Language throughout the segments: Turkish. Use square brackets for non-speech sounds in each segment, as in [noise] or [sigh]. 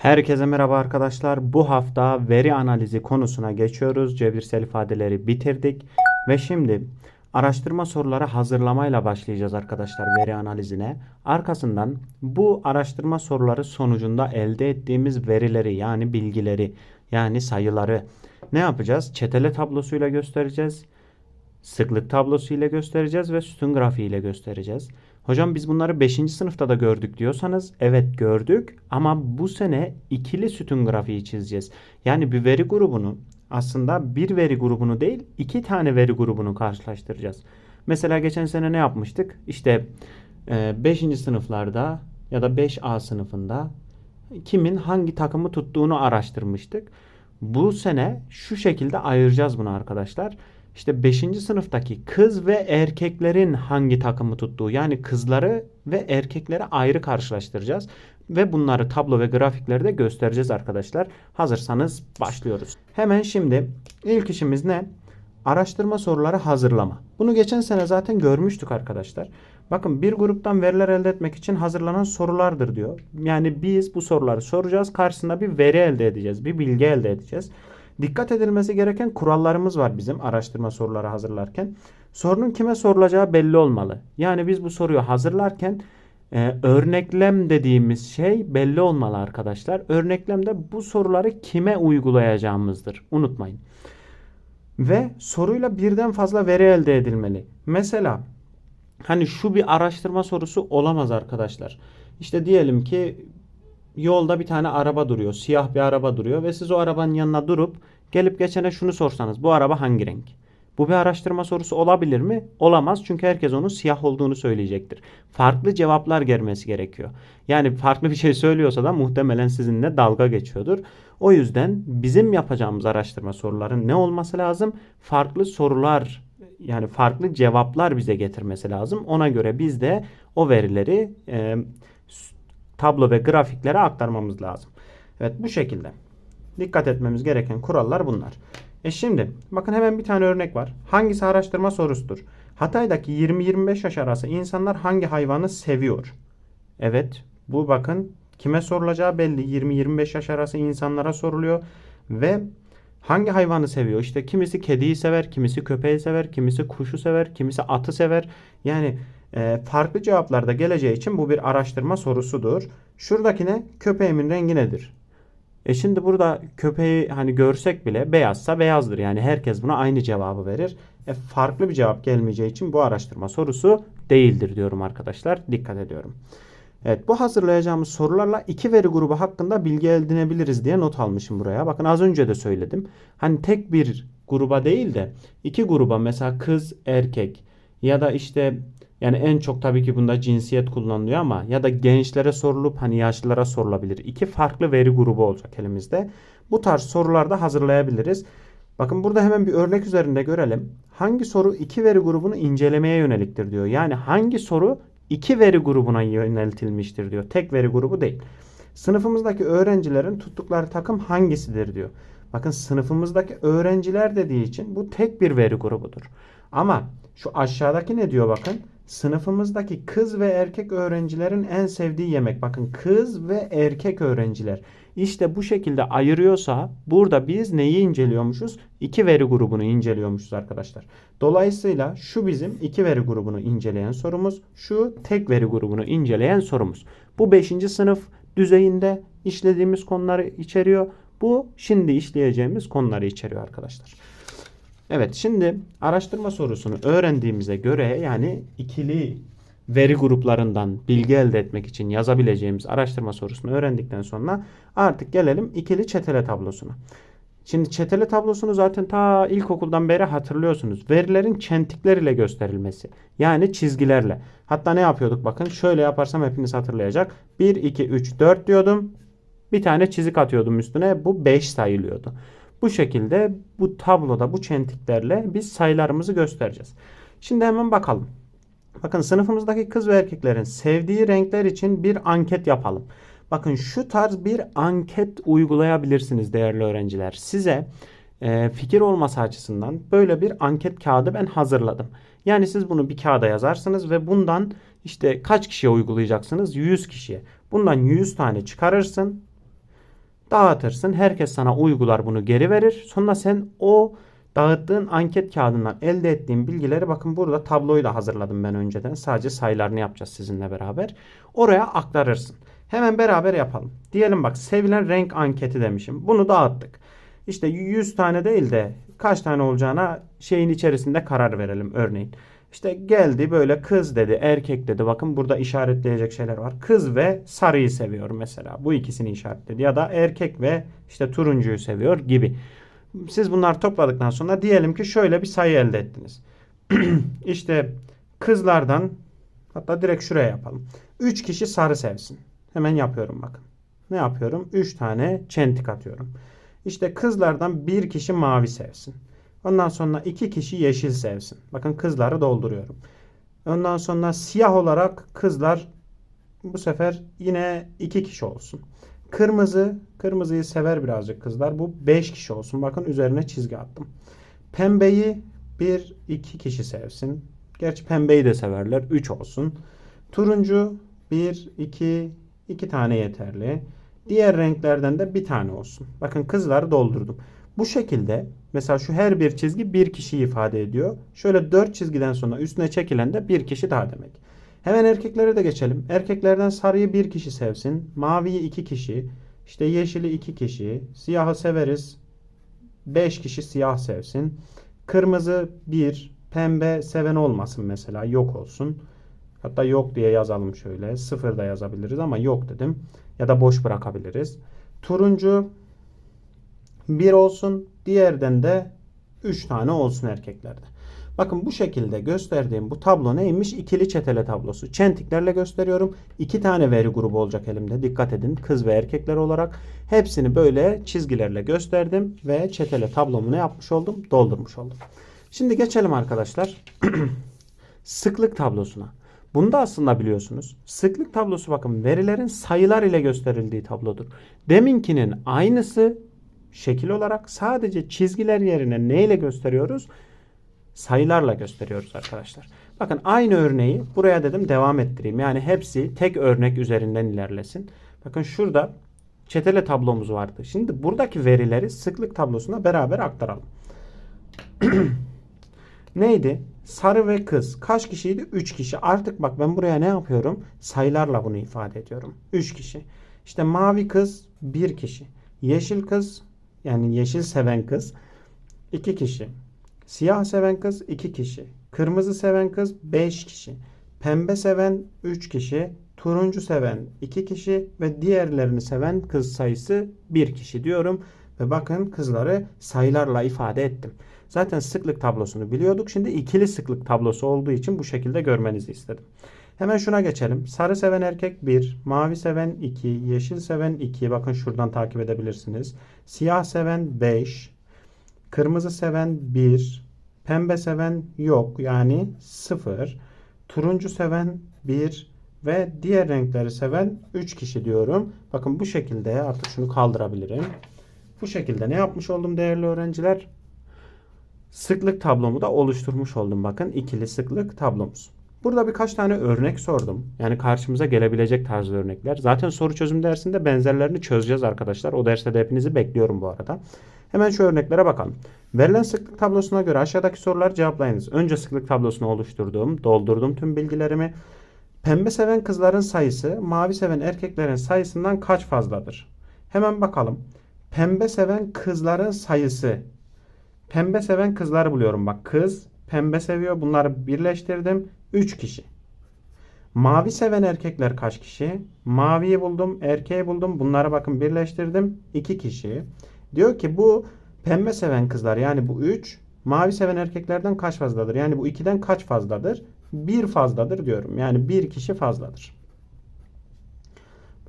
Herkese merhaba arkadaşlar. Bu hafta veri analizi konusuna geçiyoruz. Cebirsel ifadeleri bitirdik ve şimdi araştırma soruları hazırlamayla başlayacağız arkadaşlar veri analizine. Arkasından bu araştırma soruları sonucunda elde ettiğimiz verileri yani bilgileri yani sayıları ne yapacağız? Çetele tablosuyla göstereceğiz. Sıklık tablosu ile göstereceğiz ve sütun grafiği ile göstereceğiz. Hocam biz bunları 5. sınıfta da gördük diyorsanız evet gördük ama bu sene ikili sütun grafiği çizeceğiz. Yani bir veri grubunu aslında bir veri grubunu değil iki tane veri grubunu karşılaştıracağız. Mesela geçen sene ne yapmıştık? İşte 5. sınıflarda ya da 5A sınıfında kimin hangi takımı tuttuğunu araştırmıştık. Bu sene şu şekilde ayıracağız bunu arkadaşlar. İşte 5. sınıftaki kız ve erkeklerin hangi takımı tuttuğu yani kızları ve erkekleri ayrı karşılaştıracağız. Ve bunları tablo ve grafiklerde göstereceğiz arkadaşlar. Hazırsanız başlıyoruz. Hemen şimdi ilk işimiz ne? Araştırma soruları hazırlama. Bunu geçen sene zaten görmüştük arkadaşlar. Bakın bir gruptan veriler elde etmek için hazırlanan sorulardır diyor. Yani biz bu soruları soracağız. Karşısında bir veri elde edeceğiz. Bir bilgi elde edeceğiz. Dikkat edilmesi gereken kurallarımız var bizim araştırma soruları hazırlarken. Sorunun kime sorulacağı belli olmalı. Yani biz bu soruyu hazırlarken e, örneklem dediğimiz şey belli olmalı arkadaşlar. Örneklemde bu soruları kime uygulayacağımızdır. Unutmayın. Ve soruyla birden fazla veri elde edilmeli. Mesela hani şu bir araştırma sorusu olamaz arkadaşlar. İşte diyelim ki yolda bir tane araba duruyor. Siyah bir araba duruyor ve siz o arabanın yanına durup gelip geçene şunu sorsanız bu araba hangi renk? Bu bir araştırma sorusu olabilir mi? Olamaz çünkü herkes onun siyah olduğunu söyleyecektir. Farklı cevaplar gelmesi gerekiyor. Yani farklı bir şey söylüyorsa da muhtemelen sizinle dalga geçiyordur. O yüzden bizim yapacağımız araştırma soruların ne olması lazım? Farklı sorular yani farklı cevaplar bize getirmesi lazım. Ona göre biz de o verileri e, tablo ve grafiklere aktarmamız lazım. Evet bu şekilde. Dikkat etmemiz gereken kurallar bunlar. E şimdi bakın hemen bir tane örnek var. Hangisi araştırma sorusudur? Hatay'daki 20-25 yaş arası insanlar hangi hayvanı seviyor? Evet bu bakın kime sorulacağı belli. 20-25 yaş arası insanlara soruluyor. Ve hangi hayvanı seviyor? İşte kimisi kediyi sever, kimisi köpeği sever, kimisi kuşu sever, kimisi atı sever. Yani farklı cevaplarda geleceği için bu bir araştırma sorusudur. Şuradaki ne? Köpeğimin rengi nedir? E şimdi burada köpeği hani görsek bile beyazsa beyazdır. Yani herkes buna aynı cevabı verir. E farklı bir cevap gelmeyeceği için bu araştırma sorusu değildir diyorum arkadaşlar. Dikkat ediyorum. Evet bu hazırlayacağımız sorularla iki veri grubu hakkında bilgi edinebiliriz diye not almışım buraya. Bakın az önce de söyledim. Hani tek bir gruba değil de iki gruba mesela kız erkek ya da işte yani en çok tabii ki bunda cinsiyet kullanılıyor ama ya da gençlere sorulup hani yaşlılara sorulabilir. İki farklı veri grubu olacak elimizde. Bu tarz sorularda hazırlayabiliriz. Bakın burada hemen bir örnek üzerinde görelim. Hangi soru iki veri grubunu incelemeye yöneliktir diyor. Yani hangi soru iki veri grubuna yöneltilmiştir diyor. Tek veri grubu değil. Sınıfımızdaki öğrencilerin tuttukları takım hangisidir diyor. Bakın sınıfımızdaki öğrenciler dediği için bu tek bir veri grubudur. Ama şu aşağıdaki ne diyor bakın? Sınıfımızdaki kız ve erkek öğrencilerin en sevdiği yemek. Bakın kız ve erkek öğrenciler. İşte bu şekilde ayırıyorsa burada biz neyi inceliyormuşuz? İki veri grubunu inceliyormuşuz arkadaşlar. Dolayısıyla şu bizim iki veri grubunu inceleyen sorumuz. Şu tek veri grubunu inceleyen sorumuz. Bu 5. sınıf düzeyinde işlediğimiz konuları içeriyor. Bu şimdi işleyeceğimiz konuları içeriyor arkadaşlar. Evet şimdi araştırma sorusunu öğrendiğimize göre yani ikili veri gruplarından bilgi elde etmek için yazabileceğimiz araştırma sorusunu öğrendikten sonra artık gelelim ikili çetele tablosuna. Şimdi çetele tablosunu zaten ta ilkokuldan beri hatırlıyorsunuz. Verilerin çentikler ile gösterilmesi. Yani çizgilerle. Hatta ne yapıyorduk bakın. Şöyle yaparsam hepiniz hatırlayacak. 1, 2, 3, 4 diyordum. Bir tane çizik atıyordum üstüne. Bu 5 sayılıyordu. Bu şekilde bu tabloda bu çentiklerle biz sayılarımızı göstereceğiz. Şimdi hemen bakalım. Bakın sınıfımızdaki kız ve erkeklerin sevdiği renkler için bir anket yapalım. Bakın şu tarz bir anket uygulayabilirsiniz değerli öğrenciler. Size e, fikir olması açısından böyle bir anket kağıdı ben hazırladım. Yani siz bunu bir kağıda yazarsınız ve bundan işte kaç kişiye uygulayacaksınız? 100 kişiye. Bundan 100 tane çıkarırsın. Dağıtırsın. Herkes sana uygular bunu geri verir. Sonra sen o dağıttığın anket kağıdından elde ettiğin bilgileri bakın burada tabloyu da hazırladım ben önceden. Sadece sayılarını yapacağız sizinle beraber. Oraya aktarırsın. Hemen beraber yapalım. Diyelim bak sevilen renk anketi demişim. Bunu dağıttık. İşte 100 tane değil de kaç tane olacağına şeyin içerisinde karar verelim örneğin. İşte geldi böyle kız dedi, erkek dedi. Bakın burada işaretleyecek şeyler var. Kız ve sarıyı seviyor mesela. Bu ikisini işaretledi. Ya da erkek ve işte turuncuyu seviyor gibi. Siz bunları topladıktan sonra diyelim ki şöyle bir sayı elde ettiniz. [clears throat] işte kızlardan hatta direkt şuraya yapalım. 3 kişi sarı sevsin. Hemen yapıyorum bakın. Ne yapıyorum? 3 tane çentik atıyorum. İşte kızlardan bir kişi mavi sevsin. Ondan sonra iki kişi yeşil sevsin. Bakın kızları dolduruyorum. Ondan sonra siyah olarak kızlar bu sefer yine iki kişi olsun. Kırmızı, kırmızıyı sever birazcık kızlar. Bu beş kişi olsun. Bakın üzerine çizgi attım. Pembeyi bir iki kişi sevsin. Gerçi pembeyi de severler. Üç olsun. Turuncu bir iki iki tane yeterli. Diğer renklerden de bir tane olsun. Bakın kızları doldurdum. Bu şekilde mesela şu her bir çizgi bir kişiyi ifade ediyor. Şöyle dört çizgiden sonra üstüne çekilen de bir kişi daha demek. Hemen erkeklere de geçelim. Erkeklerden sarıyı bir kişi sevsin. Maviyi iki kişi. işte yeşili iki kişi. Siyahı severiz. Beş kişi siyah sevsin. Kırmızı bir. Pembe seven olmasın mesela. Yok olsun. Hatta yok diye yazalım şöyle. Sıfır da yazabiliriz ama yok dedim. Ya da boş bırakabiliriz. Turuncu bir olsun. Diğerden de 3 tane olsun erkeklerde. Bakın bu şekilde gösterdiğim bu tablo neymiş? İkili çetele tablosu. Çentiklerle gösteriyorum. İki tane veri grubu olacak elimde. Dikkat edin. Kız ve erkekler olarak. Hepsini böyle çizgilerle gösterdim. Ve çetele tablomu ne yapmış oldum? Doldurmuş oldum. Şimdi geçelim arkadaşlar. [clears throat] Sıklık tablosuna. Bunu da aslında biliyorsunuz. Sıklık tablosu bakın verilerin sayılar ile gösterildiği tablodur. Deminkinin aynısı şekil olarak sadece çizgiler yerine neyle gösteriyoruz? Sayılarla gösteriyoruz arkadaşlar. Bakın aynı örneği buraya dedim devam ettireyim. Yani hepsi tek örnek üzerinden ilerlesin. Bakın şurada çetele tablomuz vardı. Şimdi buradaki verileri sıklık tablosuna beraber aktaralım. [clears throat] Neydi? Sarı ve kız. Kaç kişiydi? 3 kişi. Artık bak ben buraya ne yapıyorum? Sayılarla bunu ifade ediyorum. 3 kişi. İşte mavi kız 1 kişi. Yeşil kız yani yeşil seven kız 2 kişi. Siyah seven kız 2 kişi. Kırmızı seven kız 5 kişi. Pembe seven 3 kişi. Turuncu seven 2 kişi ve diğerlerini seven kız sayısı 1 kişi diyorum. Ve bakın kızları sayılarla ifade ettim. Zaten sıklık tablosunu biliyorduk. Şimdi ikili sıklık tablosu olduğu için bu şekilde görmenizi istedim. Hemen şuna geçelim. Sarı seven erkek 1, mavi seven 2, yeşil seven 2. Bakın şuradan takip edebilirsiniz. Siyah seven 5, kırmızı seven 1, pembe seven yok yani 0, turuncu seven 1 ve diğer renkleri seven 3 kişi diyorum. Bakın bu şekilde artık şunu kaldırabilirim. Bu şekilde ne yapmış oldum değerli öğrenciler? Sıklık tablomu da oluşturmuş oldum. Bakın ikili sıklık tablomuz. Burada birkaç tane örnek sordum. Yani karşımıza gelebilecek tarzda örnekler. Zaten soru çözüm dersinde benzerlerini çözeceğiz arkadaşlar. O derste de hepinizi bekliyorum bu arada. Hemen şu örneklere bakalım. Verilen sıklık tablosuna göre aşağıdaki soruları cevaplayınız. Önce sıklık tablosunu oluşturdum. Doldurdum tüm bilgilerimi. Pembe seven kızların sayısı mavi seven erkeklerin sayısından kaç fazladır? Hemen bakalım. Pembe seven kızların sayısı. Pembe seven kızları buluyorum. Bak kız pembe seviyor. Bunları birleştirdim. 3 kişi. Mavi seven erkekler kaç kişi? Maviyi buldum, erkeği buldum. Bunları bakın birleştirdim. 2 kişi. Diyor ki bu pembe seven kızlar yani bu 3 mavi seven erkeklerden kaç fazladır? Yani bu 2'den kaç fazladır? 1 fazladır diyorum. Yani 1 kişi fazladır.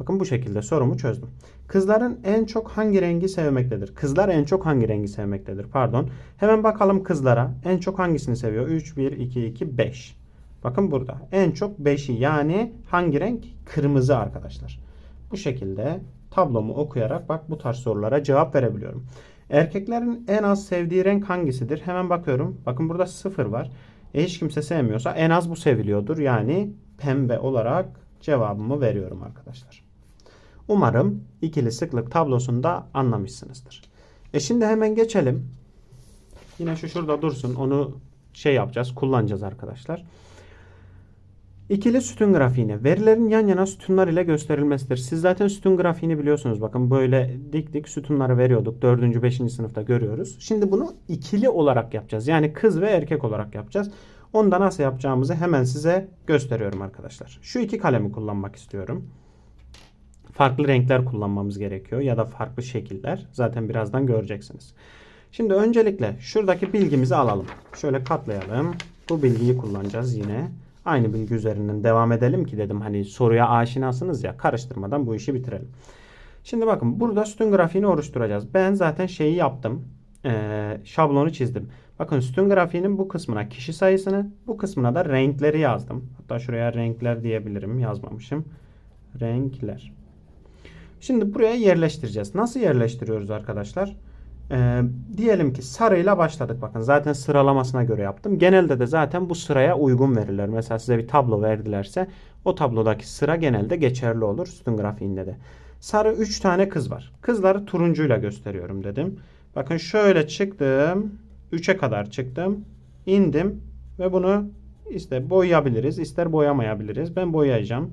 Bakın bu şekilde sorumu çözdüm. Kızların en çok hangi rengi sevmektedir? Kızlar en çok hangi rengi sevmektedir? Pardon. Hemen bakalım kızlara. En çok hangisini seviyor? 3, 1, 2, 2, 5. Bakın burada. En çok 5'i yani hangi renk? Kırmızı arkadaşlar. Bu şekilde tablomu okuyarak bak bu tarz sorulara cevap verebiliyorum. Erkeklerin en az sevdiği renk hangisidir? Hemen bakıyorum. Bakın burada 0 var. E hiç kimse sevmiyorsa en az bu seviliyordur. Yani pembe olarak cevabımı veriyorum arkadaşlar. Umarım ikili sıklık tablosunda anlamışsınızdır. E şimdi hemen geçelim. Yine şu şurada dursun. Onu şey yapacağız, kullanacağız arkadaşlar. İkili sütun grafiğini verilerin yan yana sütunlar ile gösterilmesidir. Siz zaten sütun grafiğini biliyorsunuz. Bakın böyle dik dik sütunları veriyorduk. 4. 5. sınıfta görüyoruz. Şimdi bunu ikili olarak yapacağız. Yani kız ve erkek olarak yapacağız. Onu da nasıl yapacağımızı hemen size gösteriyorum arkadaşlar. Şu iki kalemi kullanmak istiyorum. Farklı renkler kullanmamız gerekiyor ya da farklı şekiller. Zaten birazdan göreceksiniz. Şimdi öncelikle şuradaki bilgimizi alalım. Şöyle katlayalım. Bu bilgiyi kullanacağız yine. Aynı bilgi üzerinden devam edelim ki dedim hani soruya aşinasınız ya karıştırmadan bu işi bitirelim. Şimdi bakın burada sütun grafiğini oluşturacağız. Ben zaten şeyi yaptım. Ee, şablonu çizdim. Bakın sütun grafiğinin bu kısmına kişi sayısını, bu kısmına da renkleri yazdım. Hatta şuraya renkler diyebilirim. Yazmamışım. Renkler. Şimdi buraya yerleştireceğiz. Nasıl yerleştiriyoruz arkadaşlar? Ee, diyelim ki sarıyla başladık. Bakın zaten sıralamasına göre yaptım. Genelde de zaten bu sıraya uygun verirler. Mesela size bir tablo verdilerse o tablodaki sıra genelde geçerli olur. Sütun grafiğinde de. Sarı 3 tane kız var. Kızları turuncuyla gösteriyorum dedim. Bakın şöyle çıktım. 3'e kadar çıktım. indim ve bunu işte boyayabiliriz, ister boyamayabiliriz. Ben boyayacağım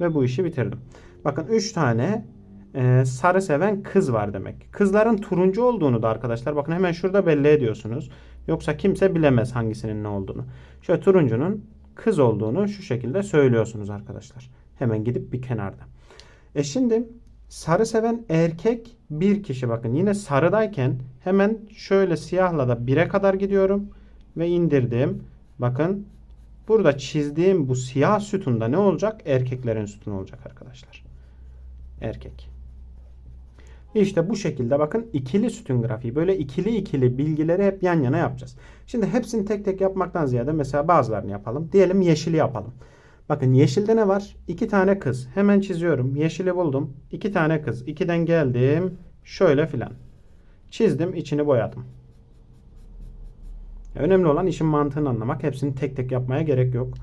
ve bu işi bitirdim. Bakın 3 tane e, sarı seven kız var demek. Kızların turuncu olduğunu da arkadaşlar bakın hemen şurada belli ediyorsunuz. Yoksa kimse bilemez hangisinin ne olduğunu. Şöyle turuncunun kız olduğunu şu şekilde söylüyorsunuz arkadaşlar. Hemen gidip bir kenarda. E şimdi sarı seven erkek bir kişi bakın yine sarıdayken hemen şöyle siyahla da 1'e kadar gidiyorum ve indirdim. Bakın burada çizdiğim bu siyah sütunda ne olacak? Erkeklerin sütunu olacak arkadaşlar. Erkek. İşte bu şekilde bakın ikili sütun grafiği. Böyle ikili ikili bilgileri hep yan yana yapacağız. Şimdi hepsini tek tek yapmaktan ziyade mesela bazılarını yapalım. Diyelim yeşili yapalım. Bakın yeşilde ne var? İki tane kız. Hemen çiziyorum. Yeşili buldum. İki tane kız. İkiden geldim. Şöyle filan. Çizdim. içini boyadım. Önemli olan işin mantığını anlamak. Hepsini tek tek yapmaya gerek yok.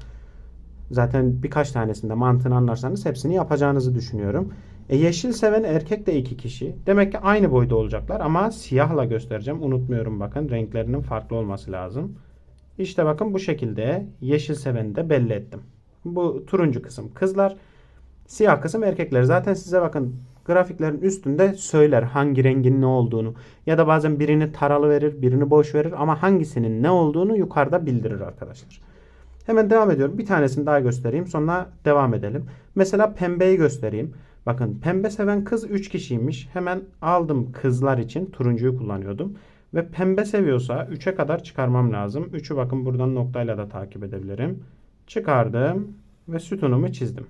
Zaten birkaç tanesinde mantığını anlarsanız hepsini yapacağınızı düşünüyorum. E yeşil seven erkek de iki kişi. Demek ki aynı boyda olacaklar ama siyahla göstereceğim. Unutmuyorum bakın renklerinin farklı olması lazım. İşte bakın bu şekilde yeşil seveni de belli ettim. Bu turuncu kısım kızlar. Siyah kısım erkekler. Zaten size bakın grafiklerin üstünde söyler hangi rengin ne olduğunu. Ya da bazen birini taralı verir, birini boş verir ama hangisinin ne olduğunu yukarıda bildirir arkadaşlar. Hemen devam ediyorum. Bir tanesini daha göstereyim. Sonra devam edelim. Mesela pembeyi göstereyim. Bakın pembe seven kız 3 kişiymiş. Hemen aldım kızlar için. Turuncuyu kullanıyordum. Ve pembe seviyorsa 3'e kadar çıkarmam lazım. 3'ü bakın buradan noktayla da takip edebilirim. Çıkardım ve sütunumu çizdim.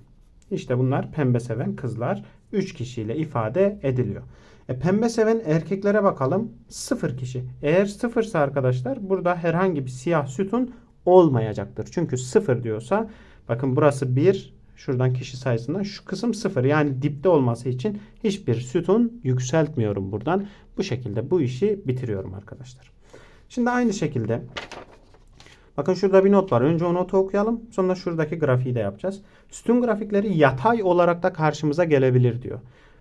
İşte bunlar pembe seven kızlar. 3 kişiyle ifade ediliyor. E, pembe seven erkeklere bakalım. 0 kişi. Eğer 0 ise arkadaşlar burada herhangi bir siyah sütun olmayacaktır. Çünkü 0 diyorsa bakın burası 1 şuradan kişi sayısından şu kısım 0. Yani dipte olması için hiçbir sütun yükseltmiyorum buradan. Bu şekilde bu işi bitiriyorum arkadaşlar. Şimdi aynı şekilde Bakın şurada bir not var. Önce o notu okuyalım. Sonra şuradaki grafiği de yapacağız. Sütun grafikleri yatay olarak da karşımıza gelebilir diyor.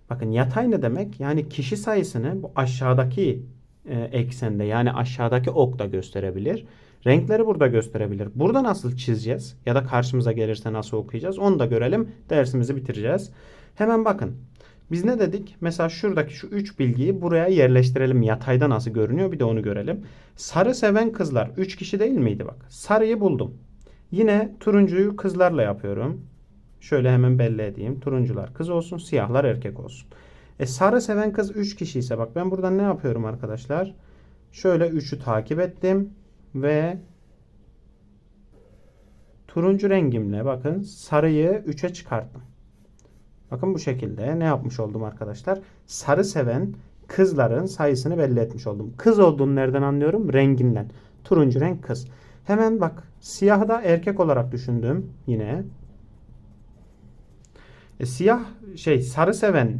Bakın yatay ne demek? Yani kişi sayısını bu aşağıdaki e, eksende yani aşağıdaki okta gösterebilir. Renkleri burada gösterebilir. Burada nasıl çizeceğiz? Ya da karşımıza gelirse nasıl okuyacağız? Onu da görelim. Dersimizi bitireceğiz. Hemen bakın. Biz ne dedik? Mesela şuradaki şu üç bilgiyi buraya yerleştirelim. Yatayda nasıl görünüyor bir de onu görelim. Sarı seven kızlar 3 kişi değil miydi bak. Sarıyı buldum. Yine turuncuyu kızlarla yapıyorum. Şöyle hemen belli edeyim. Turuncular kız olsun, siyahlar erkek olsun. E sarı seven kız 3 kişi ise bak ben buradan ne yapıyorum arkadaşlar? Şöyle 3'ü takip ettim ve turuncu rengimle bakın sarıyı 3'e çıkarttım. Bakın bu şekilde ne yapmış oldum arkadaşlar? Sarı seven kızların sayısını belli etmiş oldum. Kız olduğunu nereden anlıyorum? Renginden. Turuncu renk kız. Hemen bak siyahı da erkek olarak düşündüm yine. E, siyah şey sarı seven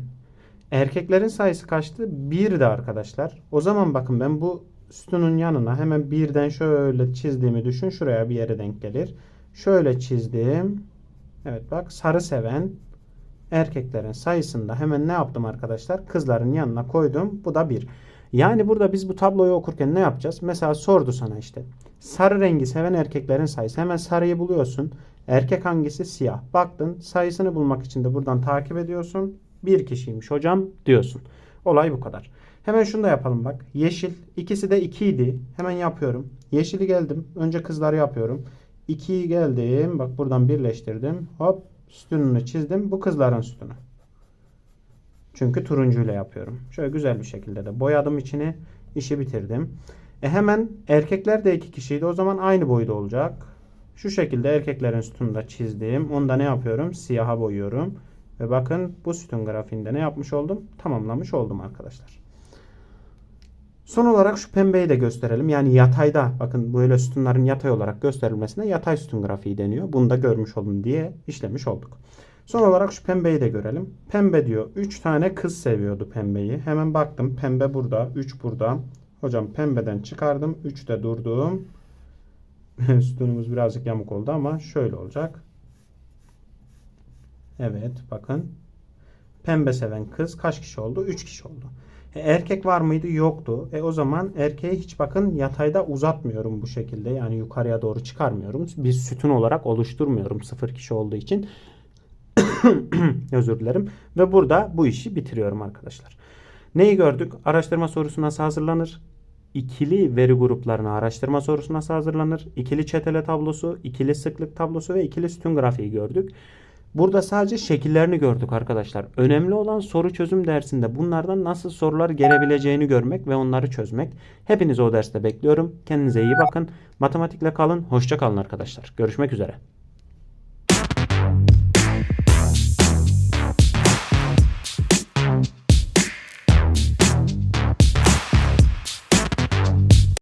erkeklerin sayısı kaçtı? 1'di arkadaşlar. O zaman bakın ben bu sütunun yanına hemen birden şöyle çizdiğimi düşün. Şuraya bir yere denk gelir. Şöyle çizdim. Evet bak sarı seven erkeklerin sayısında hemen ne yaptım arkadaşlar? Kızların yanına koydum. Bu da 1. Yani burada biz bu tabloyu okurken ne yapacağız? Mesela sordu sana işte. Sarı rengi seven erkeklerin sayısı. Hemen sarıyı buluyorsun. Erkek hangisi? Siyah. Baktın sayısını bulmak için de buradan takip ediyorsun. Bir kişiymiş hocam diyorsun. Olay bu kadar. Hemen şunu da yapalım bak. Yeşil. ikisi de 2 idi. Hemen yapıyorum. Yeşili geldim. Önce kızları yapıyorum. 2'yi geldim. Bak buradan birleştirdim. Hop sütununu çizdim. Bu kızların sütunu. Çünkü turuncuyla yapıyorum. Şöyle güzel bir şekilde de boyadım içini. işi bitirdim. E hemen erkekler de iki kişiydi. O zaman aynı boyda olacak. Şu şekilde erkeklerin sütununu da çizdim. Onu da ne yapıyorum? Siyaha boyuyorum. Ve bakın bu sütun grafiğinde ne yapmış oldum? Tamamlamış oldum arkadaşlar. Son olarak şu pembeyi de gösterelim. Yani yatayda bakın böyle sütunların yatay olarak gösterilmesine yatay sütun grafiği deniyor. Bunu da görmüş olun diye işlemiş olduk. Son olarak şu pembeyi de görelim. Pembe diyor 3 tane kız seviyordu pembeyi. Hemen baktım pembe burada 3 burada. Hocam pembeden çıkardım. 3'te durdum. [laughs] Sütunumuz birazcık yamuk oldu ama şöyle olacak. Evet bakın. Pembe seven kız kaç kişi oldu? 3 kişi oldu. E, erkek var mıydı? Yoktu. E o zaman erkeği hiç bakın yatayda uzatmıyorum bu şekilde. Yani yukarıya doğru çıkarmıyorum. Bir sütun olarak oluşturmuyorum sıfır kişi olduğu için. [coughs] Özür dilerim. Ve burada bu işi bitiriyorum arkadaşlar. Neyi gördük? Araştırma sorusu nasıl hazırlanır? İkili veri gruplarına araştırma sorusu nasıl hazırlanır? İkili çetele tablosu, ikili sıklık tablosu ve ikili sütun grafiği gördük. Burada sadece şekillerini gördük arkadaşlar. Önemli olan soru çözüm dersinde bunlardan nasıl sorular gelebileceğini görmek ve onları çözmek. Hepinizi o derste bekliyorum. Kendinize iyi bakın. Matematikle kalın. Hoşça kalın arkadaşlar. Görüşmek üzere.